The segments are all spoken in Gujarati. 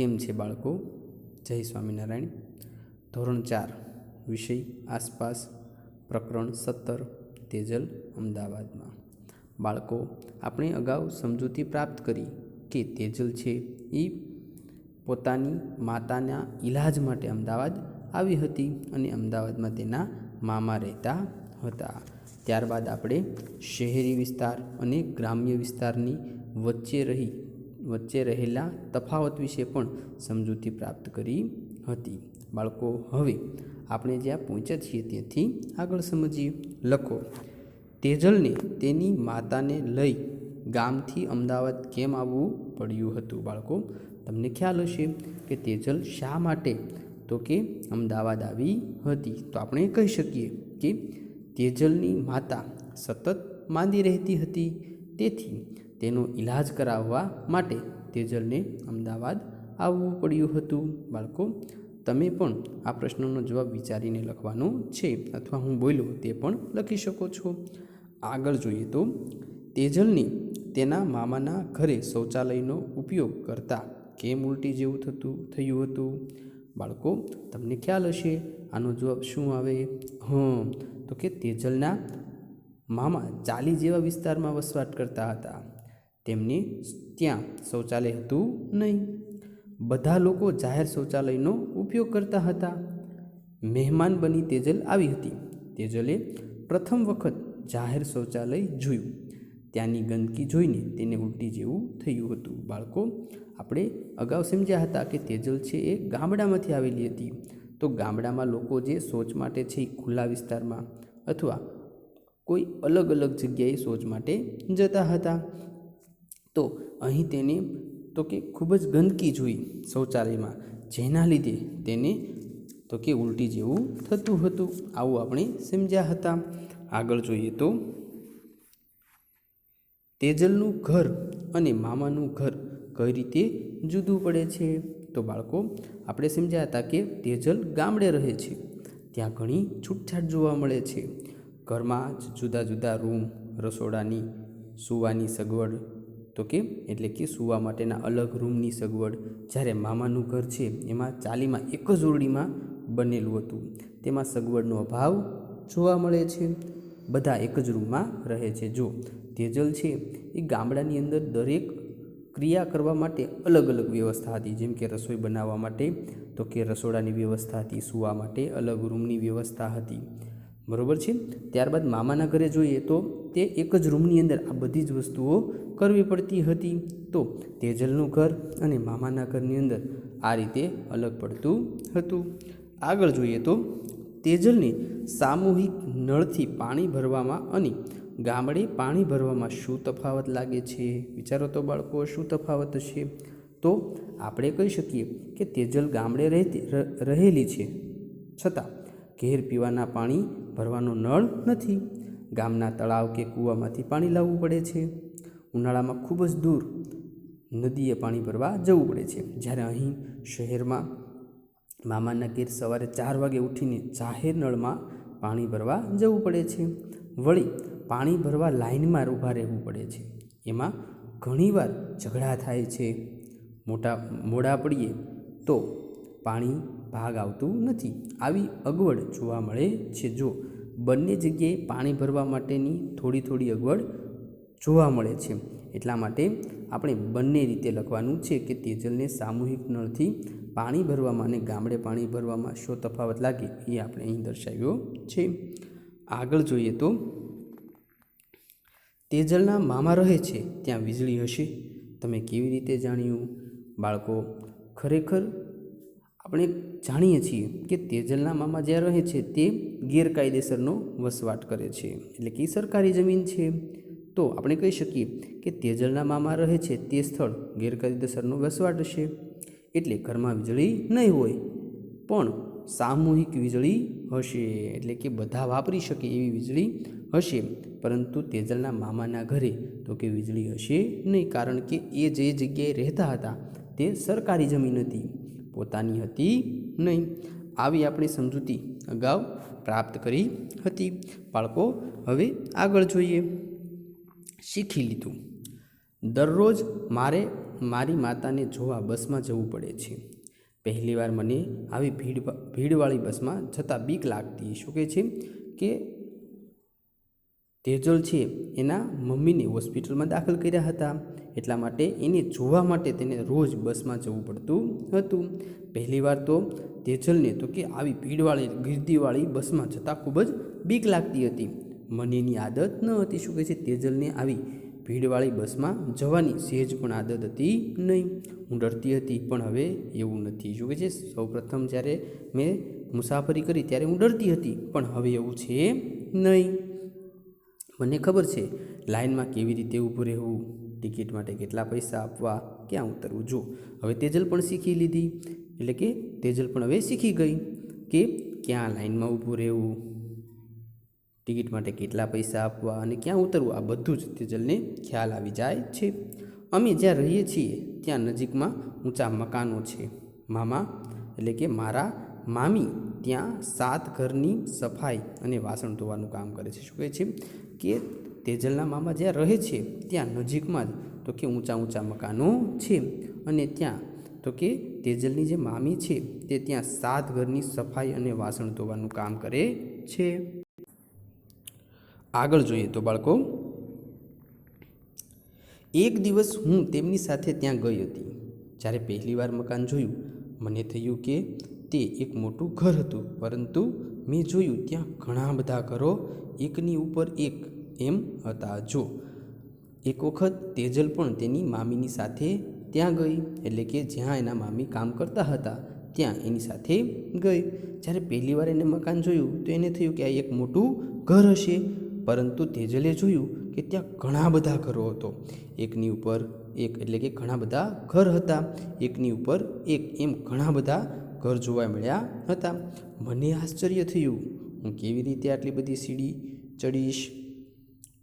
કેમ છે બાળકો? જય સ્વામિનારાયણ. ધોરણ ચાર, વિષય આસપાસ, પ્રકરણ સત્તર, તેજલ, અમદાવાદમાં. બાળકો, આપણે અગાઉ સમજૂતી પ્રાપ્ત કરી કે તેજલ છે એ પોતાની માતાના ઈલાજ માટે અમદાવાદ આવી હતી અને અમદાવાદમાં તેના મામા રહેતા હતા. ત્યારબાદ આપણે શહેરી વિસ્તાર અને ગ્રામ્ય વિસ્તારની વચ્ચે રહી વચ્ચે રહેલા તફાવત વિશે પણ સમજૂતી પ્રાપ્ત કરી હતી. બાળકો, હવે આપણે જ્યાં પહોંચ્યા છીએ ત્યાંથી આગળ સમજીએ. લખો, તેજલને તેની માતાને લઈ ગામથી અમદાવાદ કેમ આવવું પડ્યું હતું? બાળકો, તમને ખ્યાલ હશે કે તેજલ શા માટે? તો કે અમદાવાદ આવી હતી. તો આપણે કહી શકીએ કે તેજલની માતા સતત માંદી રહેતી હતી. તેથી તેનો ઈલાજ કરાવવા માટે તેજલને અમદાવાદ આવવું પડ્યું હતું. બાળકો, તમે પણ આ પ્રશ્નનો જવાબ વિચારીને લખવાનો છે અથવા હું બોલ્યો તે પણ લખી શકો છો. આગળ જોઈએ તો, તેજલને તેના મામાના ઘરે શૌચાલયનો ઉપયોગ કરતા કેમ ઉલટી જેવું થતું, થયું હતું? બાળકો, તમને ખ્યાલ હશે, આનો જવાબ શું આવે? હં, તો કે તેજલના મામા ચાલી જેવા વિસ્તારમાં વસવાટ કરતા હતા. તેમને ત્યાં શૌચાલય હતું નહીં. બધા લોકો જાહેર શૌચાલયનો ઉપયોગ કરતા હતા. મહેમાન બની તેજલ આવી હતી. તેજલે પ્રથમ વખત જાહેર શૌચાલય જોયું. ત્યાંની ગંદકી જોઈને તેને ઉલટી જેવું થયું હતું. બાળકો, આપણે અગાઉ સમજ્યા હતા કે તેજલ છે એ ગામડામાંથી આવેલી હતી. તો ગામડામાં લોકો જે શૌચ માટે છે એ ખુલ્લા વિસ્તારમાં અથવા કોઈ અલગ અલગ જગ્યાએ શૌચ માટે જતા હતા. તો અહીં તેને, તો કે ખૂબ જ ગંદકી જોઈ શૌચાલયમાં. જેના લીધે તેને, તો કે ઉલટી જેવું થતું હતું. આવું આપણે સમજ્યા હતા. આગળ જોઈએ તો, તેજલનું ઘર અને મામાનું ઘર કઈ રીતે જુદું પડે છે? તો બાળકો, આપણે સમજ્યા હતા કે તેજલ ગામડે રહે છે. ત્યાં ઘણી છૂટછાટ જોવા મળે છે. ઘરમાં જ જુદા જુદા રૂમ, રસોડાની, સૂવાની સગવડ તો કે એટલે કે સૂવા માટેના અલગ રૂમની સગવડ જ્યારે મામાનું ઘર છે, એમાં ચાલીમાં એક જ ઓરડીમાં બનેલું હતું. તેમાં સગવડનો અભાવ જોવા મળે છે. બધા એક જ રૂમમાં રહે છે. જો તેજલ છે, એ ગામડાની અંદર દરેક ક્રિયા કરવા માટે અલગ અલગ વ્યવસ્થા હતી. જેમ કે રસોઈ બનાવવા માટે, તો કે રસોડાની વ્યવસ્થા હતી. સૂવા માટે અલગ રૂમની વ્યવસ્થા હતી. બરોબર છે? ત્યારબાદ મામાના ઘરે જોઈએ તો તે એક જ રૂમની અંદર આ બધી જ વસ્તુઓ કરવી પડતી હતી. તો તેજલનું ઘર અને મામાના ઘરની અંદર આ રીતે અલગ પડતું હતું. આગળ જોઈએ તો તેજલને સામૂહિક નળથી પાણી ભરવામાં અને ગામડે પાણી ભરવામાં શું તફાવત લાગે છે? વિચારો તો બાળકો, શું તફાવત છે? તો આપણે કહી શકીએ કે તેજલ ગામડે રહેતી રહેલી છે. છતાં ઘેર પીવાના પાણી ભરવાનો નળ નથી. ગામના તળાવ કે કૂવામાંથી પાણી લાવવું પડે છે. ઉનાળામાં ખૂબ જ દૂર નદીએ પાણી ભરવા જવું પડે છે. જ્યારે અહીં શહેરમાં મામાના ઘેર સવારે ચાર વાગે ઉઠીને જાહેર નળમાં પાણી ભરવા જવું પડે છે. વળી પાણી ભરવા લાઇનમાં ઊભા રહેવું પડે છે. એમાં ઘણીવાર ઝઘડા થાય છે. મોટા, મોડા પડીએ તો પાણી ભાગ આવતું નથી. આવી અગવડ જોવા મળે છે. જો બંને જગ્યાએ પાણી ભરવા માટેની થોડી થોડી અગવડ જોવા મળે છે. એટલા માટે આપણે બંને રીતે લખવાનું છે કે તેજલને સામૂહિક નળથી પાણી ભરવામાં અને ગામડે પાણી ભરવામાં શો તફાવત લાગે એ આપણે અહીં દર્શાવ્યો છે. આગળ જોઈએ તો તેજલના મામા રહે છે. ત્યાં વીજળી હશે. તમે કેવી રીતે જાણ્યું? બાળકો, ખરેખર આપણે જાણીએ છીએ કે તેજલના મામા જ્યાં રહે છે તે ગેરકાયદેસરનો વસવાટ કરે છે. એટલે કે સરકારી જમીન છે. તો આપણે કહી શકીએ કે તેજલના મામા રહે છે તે સ્થળ ગેરકાયદેસરનો વસવાટ હશે એટલે ઘરમાં વીજળી નહીં હોય, પણ સામૂહિક વીજળી હશે. એટલે કે બધા વાપરી શકે એવી વીજળી હશે. પરંતુ તેજલના મામાના ઘરે તો કે વીજળી હશે નહીં. કારણ કે એ જે જગ્યાએ રહેતા હતા તે સરકારી જમીન હતી. પોતાની હતી નહીં. આવી આપણી સમજૂતી અગાઉ પ્રાપ્ત કરી હતી. બાળકો, હવે આગળ જોઈએ. શીખી લીધું. દરરોજ મારે મારી માતાને જોવા બસમાં જવું પડે છે. પહેલીવાર મને આવી ભીડ ભીડવાળી બસમાં જતાં બીક લાગતી શું કહે છે કે તેજલ છે એના મમ્મીને હોસ્પિટલમાં દાખલ કર્યા હતા. એટલા માટે એને જોવા માટે તેને રોજ બસમાં જવું પડતું હતું. પહેલીવાર તો તેજલને તો કે આવી ભીડવાળી ગીર્દીવાળી બસમાં જતાં ખૂબ જ બીક લાગતી હતી. મને એની આદત ન હતી શું કહે છે, તેજલને આવી ભીડવાળી બસમાં જવાની સહેજ પણ આદત હતી નહીં. હું ડરતી હતી, પણ હવે એવું નથી. શું કહે છે, સૌપ્રથમ જ્યારે મેં મુસાફરી કરી ત્યારે હું ડરતી હતી, પણ હવે એવું છે નહીં. મને ખબર છે લાઇનમાં કેવી રીતે ઊભું રહેવું? ટિકિટ માટે કેટલા પૈસા આપવા, ક્યાં ઉતરવું, જો. હવે તેજલ પણ શીખી લીધી. એટલે કે તેજલ પણ હવે શીખી ગઈ કે ક્યાં લાઇનમાં ઊભું રહેવું, ટિકિટ માટે કેટલા પૈસા આપવા અને ક્યાં ઉતરવું. આ બધું જ તેજલને ખ્યાલ આવી જાય છે. અમે જ્યાં રહીએ છીએ ત્યાં નજીકમાં ઊંચા મકાનો છે. મામા, એટલે કે મારા મામી ત્યાં સાત ઘરની સફાઈ અને વાસણ ધોવાનું કામ કરે છે. શું કહે છે? કે તેજલના મામા જ્યાં રહે છે, ત્યાં નજીકમાં જ તો કે ઊંચા ઊંચા મકાનો છે અને ત્યાં તો કે તેજલની જે મામી છે, તે ત્યાં સાત ઘરની સફાઈ અને વાસણ ધોવાનું કામ કરે છે. આગળ જોઈએ તો બાળકો, એક દિવસ હું તેમની સાથે ત્યાં ગઈ હતી. જ્યારે પહેલીવાર મકાન જોયું, મને થયું કે તે એક મોટું ઘર હતું. પરંતુ મેં જોયું ત્યાં ઘણા બધા ઘરો, એકની ઉપર એક એમ હતા. જો, એક વખત તેજલ પણ તેની મામીની સાથે ત્યાં ગઈ, એટલે કે જ્યાં એના મામી કામ કરતા હતા, ત્યાં એની સાથે ગઈ. જ્યારે પહેલી વાર એને મકાન જોયું, તો એને થયું કે આ એક મોટું ઘર હશે. પરંતુ તેજલે જોયું કે ત્યાં ઘણા બધા ઘરો હતો. એકની ઉપર એક, એટલે કે ઘણા બધા ઘર હતા. એકની ઉપર એક, એમ ઘણા બધા ઘર જોવા મળ્યા હતા. મને આશ્ચર્ય થયું, હું કેવી રીતે આટલી બધી સીડી ચડીશ?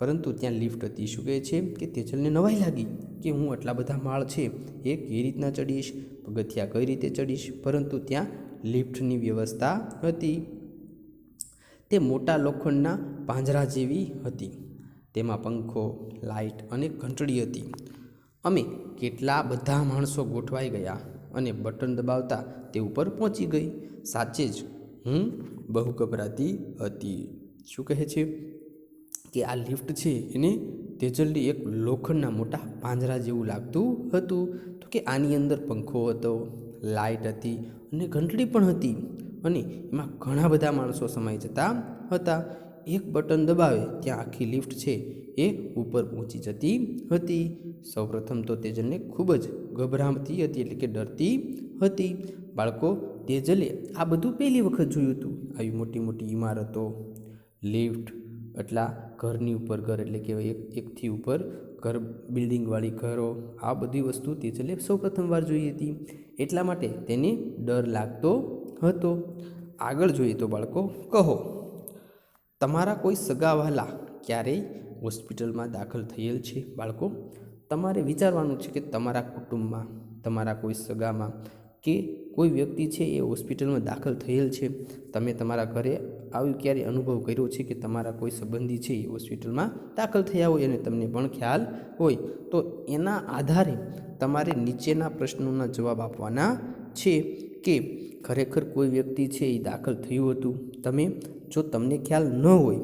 પરંતુ ત્યાં લિફ્ટ હતી. શું કહે છે કે તેજલને નવાઈ લાગી કે હું આટલા બધા માળ છે એ કઈ રીતના ચડીશ? પગથિયા કઈ રીતે ચડીશ? પરંતુ ત્યાં લિફ્ટની વ્યવસ્થા હતી. તે મોટા લોખંડના પાંજરા જેવી હતી. તેમાં પંખો લાઇટ અને ઘંટડી હતી. અમે કેટલા બધા માણસો ગોઠવાઈ ગયા અને બટન દબાવતા તે ઉપર પહોંચી ગઈ. સાચે જ હું બહુ ગભરાતી હતી. શું કહે છે? કે આ લિફ્ટ છે એને તેજલની એક લોખંડના મોટા પાંજરા જેવું લાગતું હતું. તો કે આની અંદર પંખો હતો લાઇટ હતી અને ઘંટડી પણ હતી. અને એમાં ઘણા બધા માણસો સમાઈ જતા હતા. એક બટન દબાવે ત્યાં આખી લિફ્ટ છે એ ઉપર પહોંચી જતી હતી. સૌપ્રથમ તો તેજલને ખૂબ જ ગભરામતી હતી એટલે કે ડરતી હતી. બાળકો, તેજલે આ બધું પહેલી વખત જોયું હતું. આવી મોટી મોટી ઇમારતો લિફ્ટ એટલા ઘરની ઉપર ઘર એટલે કે એક, એકથી ઉપર ઘર, બિલ્ડિંગવાળી ઘરો, આ બધી વસ્તુ તેજલે સૌ પ્રથમવાર જોઈ હતી. એટલા માટે તેને ડર લાગતો હતો. આગળ જોઈએ તો બાળકો, કહો, તમારા કોઈ સગાવાલા ક્યારેય હોસ્પિટલમાં દાખલ થયેલ છે? બાળકો, તમારે વિચારવાનું છે કે તમારા કુટુંબમાં, તમારા કોઈ સગામાં કે કોઈ વ્યક્તિ છે એ હોસ્પિટલમાં દાખલ થયેલ છે. તમે તમારા ઘરે આવી ક્યારે અનુભવ કર્યો છે કે તમારા કોઈ સંબંધી છે એ હોસ્પિટલમાં દાખલ થયા હોય અને તમને પણ ખ્યાલ હોય? તો એના આધારે તમારે નીચેના પ્રશ્નોના જવાબ આપવાના છે કે ખરેખર કોઈ વ્યક્તિ છે એ દાખલ થયું હતું. તમે જો તમને ખ્યાલ ન હોય,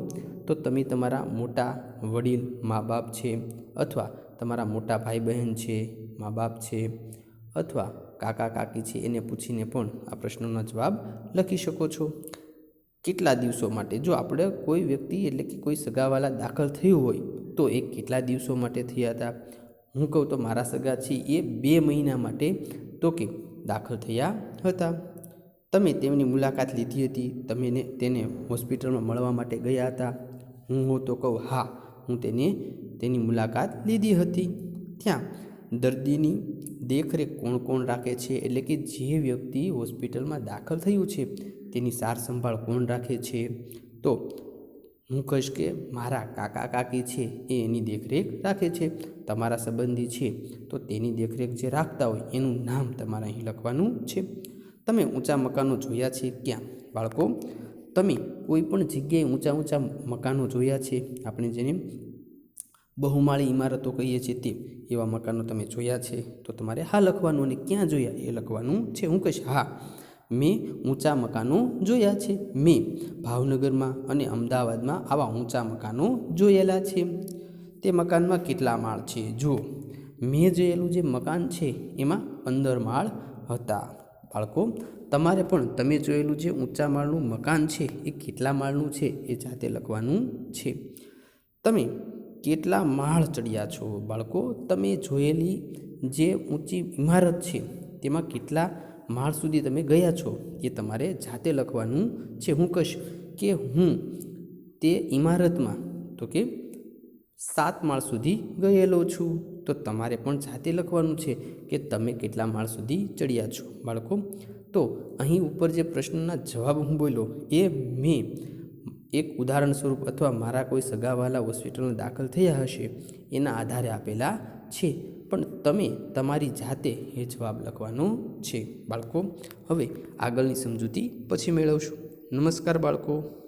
તો તમે તમારા મોટા વડીલ, મા બાપ છે અથવા તમારા મોટા ભાઈ બહેન છે, મા બાપ છે અથવા કાકા, કાકી છે એને પૂછીને પણ આ પ્રશ્નોના જવાબ લખી શકો છો. કેટલા દિવસો માટે? જો આપણે કોઈ વ્યક્તિ એટલે કે કોઈ સગાવાલા દાખલ થયું હોય, તો એ કેટલા દિવસો માટે થયા હતા? હું કહું તો મારા સગા છે એ બે મહિના માટે તો કે દાખલ થયા હતા. તમે તેમની મુલાકાત લીધી હતી, તમે તેને હોસ્પિટલમાં મળવા માટે ગયા હતા. હું હો તો કહું, હા, હું તેને, તેની મુલાકાત લીધી હતી. ત્યાં દર્દીની દેખરેખ કોણ કોણ રાખે છે? એટલે કે જે વ્યક્તિ હોસ્પિટલમાં દાખલ થયું છે, તેની સાર સંભાળ કોણ રાખે છે? તો હું કહીશ કે મારા કાકા કાકી છે, એ એની દેખરેખ રાખે છે, તમારા સંબંધી છે, તો તેની દેખરેખ જે રાખતા હોય, એનું નામ તમારે અહીં લખવાનું છે. તમે ઊંચા મકાનો જોયા છે ક્યાં? બાળકો, તમે કોઈ પણ જગ્યાએ ઊંચા ઊંચા મકાનો જોયા છે? આપણે જેને બહુમાળી ઇમારતો કહીએ છીએ તે એવા મકાનો તમે જોયા છે. તો તમારે હા લખવાનું અને ક્યાં જોયા એ લખવાનું છે. હું કહીશ, હા, મેં ઊંચા મકાનો જોયા છે. મેં ભાવનગરમાં અને અમદાવાદમાં આવા ઊંચા મકાનો જોયેલા છે. તે મકાનમાં કેટલા માળ છે? જુઓ, મેં જોયેલું જે મકાન છે, એમાં પંદર માળ હતા. બાળકો, તમારે પણ તમે જોયેલું જે ઊંચા માળનું મકાન છે, એ કેટલા માળનું છે એ જાતે લખવાનું છે. તમે કેટલા માળ ચડ્યા છો બાળકો? તમે જોયેલી જે ઊંચી ઇમારત છે, તેમાં કેટલા માળ સુધી તમે ગયા છો, એ તમારે જાતે લખવાનું છે. હું કહીશ કે હું તે ઇમારતમાં તો કે સાત માળ સુધી ગયેલો છું. તો તમારે પણ જાતે લખવાનું છે કે તમે કેટલા માળ સુધી ચડ્યા છો બાળકો. તો અહીં ઉપર જે પ્રશ્નના જવાબ હું બોલ્યો, એ મેં એક ઉદાહરણ સ્વરૂપ અથવા મારા કોઈ સગાવાલા હોસ્પિટલમાં દાખલ થયા હશે, એના આધારે આપેલા છે. પણ તમે તમારી જાતે એ જવાબ લખવાનો છે, બાળકો. હવે આગળની સમજૂતી પછી મેળવશું. નમસ્કાર બાળકો.